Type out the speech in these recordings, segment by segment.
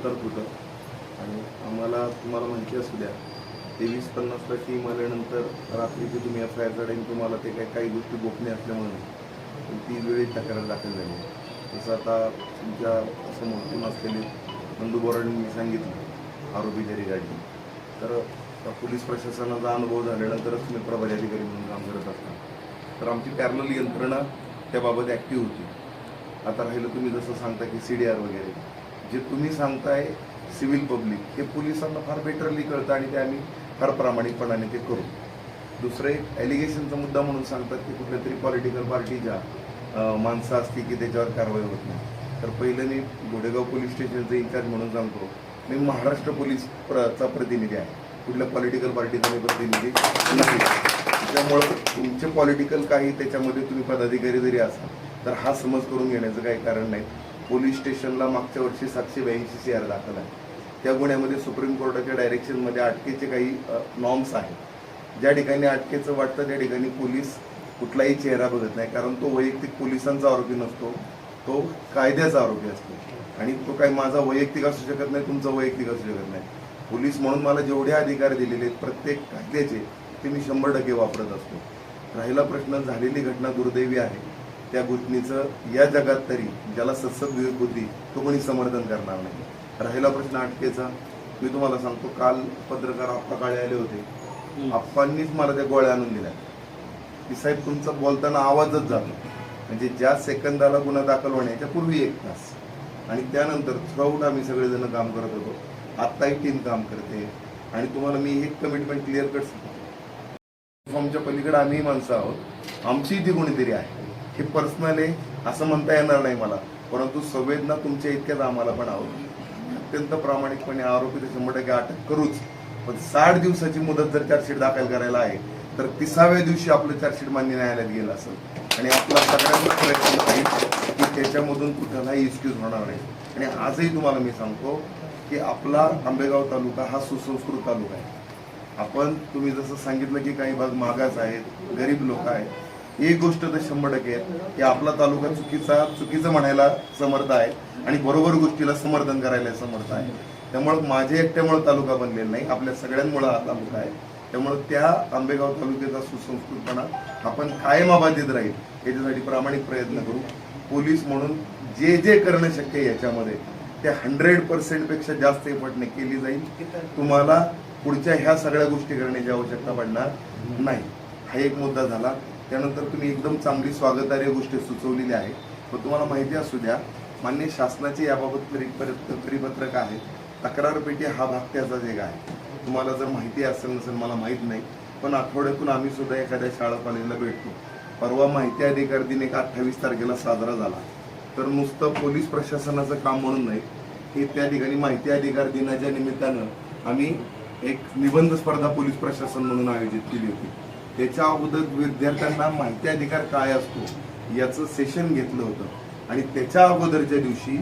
घडत होतं. आणि आम्हाला तुम्हाला माहिती असू द्या तेवीस पन्नासला टीम आल्यानंतर रात्रीची तुम्ही एफ आय आर तुम्हाला ते काही काही गोष्टी गोपनीय असल्यामुळे पण ती वेळेत तक्रार दाखल झाली. जसं आता तुमच्यासमोर असलेले नंदू बोराडींनी सांगितलं आरोपी जरी गाडी. तर पोलीस प्रशासनाचा अनुभव झाल्यानंतरच तुम्ही प्रभारी अधिकारी म्हणून काम करत असता. तर आमची पॅरल यंत्रणा त्याबाबत ॲक्टिव्ह होती. आता राहिलं तुम्ही जसं सांगता की सी डी आर वगैरे. जे तुम्ही सांगताय सिव्हिल पब्लिक हे पोलिसांना फार बेटरली कळतं आणि ते आम्ही फार प्रामाणिकपणाने ते करू. दुसरं एक ॲलिगेशनचा मुद्दा म्हणून सांगतात की कुठल्या तरी पॉलिटिकल पार्टीच्या माणसं असती की त्याच्यावर कारवाई होत नाही. तर पहिलं मी गोडेगाव पोलीस स्टेशनचं इन्चार्ज म्हणून सांगतो. मी महाराष्ट्र पोलीस प्र- चा प्रतिनिधी आहे. कुठल्या पॉलिटिकल पार्टीचा मी प्रतिनिधी नाही. त्यामुळं तुमचे पॉलिटिकल काही त्याच्यामध्ये तुम्ही पदाधिकारी जरी असाल तर हा समज करून घेण्याचं काही कारण नाही. पोलीस स्टेशनला मागच्या वर्षी सातशे ब्याऐंशी सी आर दाखल आहे. त्या गुन्ह्यामध्ये सुप्रीम कोर्टाच्या डायरेक्शनमध्ये अटकेचे काही नॉर्म्स आहेत. ज्या ठिकाणी अटकेचं वाटतं त्या ठिकाणी पोलीस कुठलाही चेहरा बघत नाही. कारण तो वैयक्तिक पोलिसांचा आरोपी नसतो. तो कायद्याचा आरोपी असतो. आणि तो काही माझा वैयक्तिक असू शकत नाही तुमचा वैयक्तिक असू शकत नाही. पोलीस म्हणून मला जेवढे अधिकार दिलेले आहेत प्रत्येक कायद्याचे ते मी शंभर टक्के वापरत असतो. राहिला प्रश्न झालेली घटना दुर्दैवी आहे. त्या घटनेचं या जगात तरी ज्याला सत्सद विवेक बुद्धी तो कोणी समर्थन करणार नाही. राहिला प्रश्न अटकेचा मी तुम्हाला सांगतो काल पत्रकार आप्पा काळे आले होते. आप्पांनीच मला त्या गोळ्या आणून दिल्या. की साहेब तुमचा बोलताना आवाजच जातो. म्हणजे ज्या सेकंदाला गुन्हा दाखल होण्याच्या पूर्वी एक तास. आणि त्यानंतर थ्रूआउट आम्ही सगळेजण काम करत होतो. आत्ताही टीम काम करते. आणि तुम्हाला मी एक कमिटमेंट क्लिअर कट फॉर्मच्या पलीकडे आम्ही माणसं आहोत. आमची ती कोणीतरी आहे. हे पर्सनल आहे असं म्हणता येणार नाही मला. परंतु संवेदना तुमच्या इतक्याच आम्हाला पण आवडली अत्यंत प्रामाणिकपणे आरोपी तर शंभर टक्के अटक करूच. पण साठ दिवसाची मुदत जर चार्जशीट दाखल करायला आहे तर तिसाव्या दिवशी आपलं चार्जशीट मान्य न्यायालयात गेलं असेल. आणि आपला सगळ्यांना प्रयत्न राहील की त्याच्यामधून कुठलाही एक्सक्यूज होणार नाही. आणि आजही तुम्हाला मी सांगतो की आपला आंबेगाव तालुका हा सुसंस्कृत तालुका आहे. आपण तुम्ही जसं सांगितलं की काही भाग मागास आहेत गरीब लोक आहेत एक गोष्ट तर शंभर टक्के आहेत की आपला तालुका चुकीचा चुकीचं म्हणायला समर्थ आहे आणि बरोबर गोष्टीला समर्थन करायला समर्थ आहे. त्यामुळं माझे एकट्यामुळे तालुका बनलेला नाही आपल्या सगळ्यांमुळे हा तालुका आहे. त्यामुळं त्या आंबेगाव तालुक्याचा सुसंस्कृतपणा आपण कायम अबाधित राहील याच्यासाठी प्रामाणिक प्रयत्न करू. पोलीस म्हणून जे जे करणं शक्य आहे याच्यामध्ये ते हंड्रेड पर्सेंटपेक्षा जास्त एफर्टने केली जाईल. तुम्हाला पुढच्या ह्या सगळ्या गोष्टी करण्याची आवश्यकता पडणार नाही. हा एक मुद्दा झाला. त्यानंतर तुम्ही एकदम चांगली स्वागतार्य गोष्टी सुचवलेली आहे. व तुम्हाला माहिती असू द्या मान्य शासनाचे याबाबत परिपत्र- परिपत्रक आहे. तक्रार पेटी हा भाग त्याचाच एक आहे. तुम्हाला जर माहिती असेल नसेल मला माहीत नाही. पण आठवड्यातून आम्ही सुद्धा एखाद्या शाळा कॉलेजला भेटतो. परवा माहिती अधिकार दिन एक अठ्ठावीस तारखेला साजरा झाला. तर नुसतं पोलीस प्रशासनाचं काम म्हणून नाही हे त्या ठिकाणी माहिती अधिकार दिनाच्या निमित्तानं आम्ही एक निबंध स्पर्धा पोलीस प्रशासन म्हणून आयोजित केली होती. त्याच्या अगोदर विद्यार्थ्यांना माहिती अधिकार काय असतो याचं सेशन घेतलं होतं. आणि त्याच्या अगोदरच्या दिवशी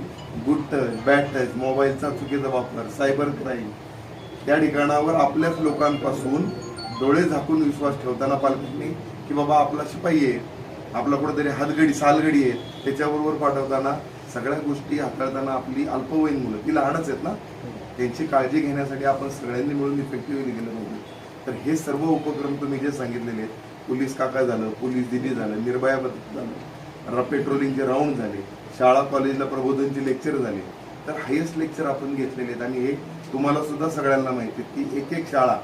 गुड टच बॅड टच मोबाईलचा चुकीचा वापर सायबर क्राईम त्या ठिकाणावर आपल्याच लोकांपासून डोळे झाकून विश्वास ठेवताना पालकांनी की बाबा आपला शिपाई आहे आपला कुठेतरी हातगडी सालगडी आहे त्याच्याबरोबर पाठवताना सगळ्या गोष्टी हाताळताना आपली अल्पवयीन मुलं ती लहानच आहेत ना त्यांची काळजी घेण्यासाठी आपण सगळ्यांनी मिळून इफेक्टिव्हली गेलं पाहिजे. तर हे सर्व उपक्रम तुम्ही जे सांगितलेले आहेत पोलीस काका झालं पोलीस दिदी झालं निर्भया झालं पेट्रोलिंगचे राऊंड झाले शाळा कॉलेजला प्रबोधनचे लेक्चर झाले तर हायेस्ट लेक्चर आपण घेतलेले आहेत. आणि हे तुम्हाला सुद्धा सगळ्यांना माहिती आहे की एक एक शाळा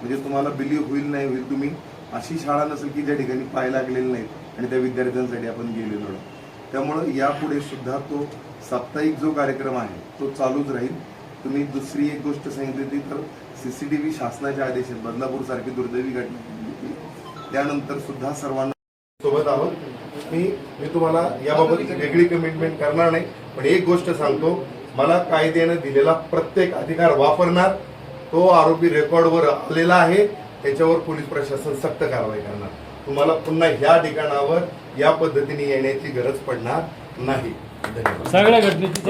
म्हणजे तुम्हाला बिलीव्ह होईल नाही होईल तुम्ही अशी शाळा नसेल की ज्या ठिकाणी पाय लागलेली नाहीत आणि त्या विद्यार्थ्यांसाठी आपण गेलेलो त्यामुळं यापुढे सुद्धा तो साप्ताहिक जो कार्यक्रम आहे तो चालूच राहील. तुम्ही दुसरी एक गोष्ट सांगितली ती तर व्ही शासनाच्या आदेशात बदलापूर सारखी दुर्दैवी घटना होती. त्यानंतर सुद्धा सर्वांना सोबत आहोत. मी मी तुम्हाला याबाबत वेगळी कमिटमेंट करणार नाही पण एक गोष्ट सांगतो. मला कायद्यानं दिलेला प्रत्येक अधिकार वापरणार तो आरोपी रेकॉर्डवर आलेला आहे. त्याच्यावर पोलीस प्रशासन सक्त कारवाई करणार. तुम्हाला पुन्हा ह्या ठिकाणावर या पद्धतीने येण्याची गरज पडणार नाही. धन्यवाद. सगळ्या घटनेची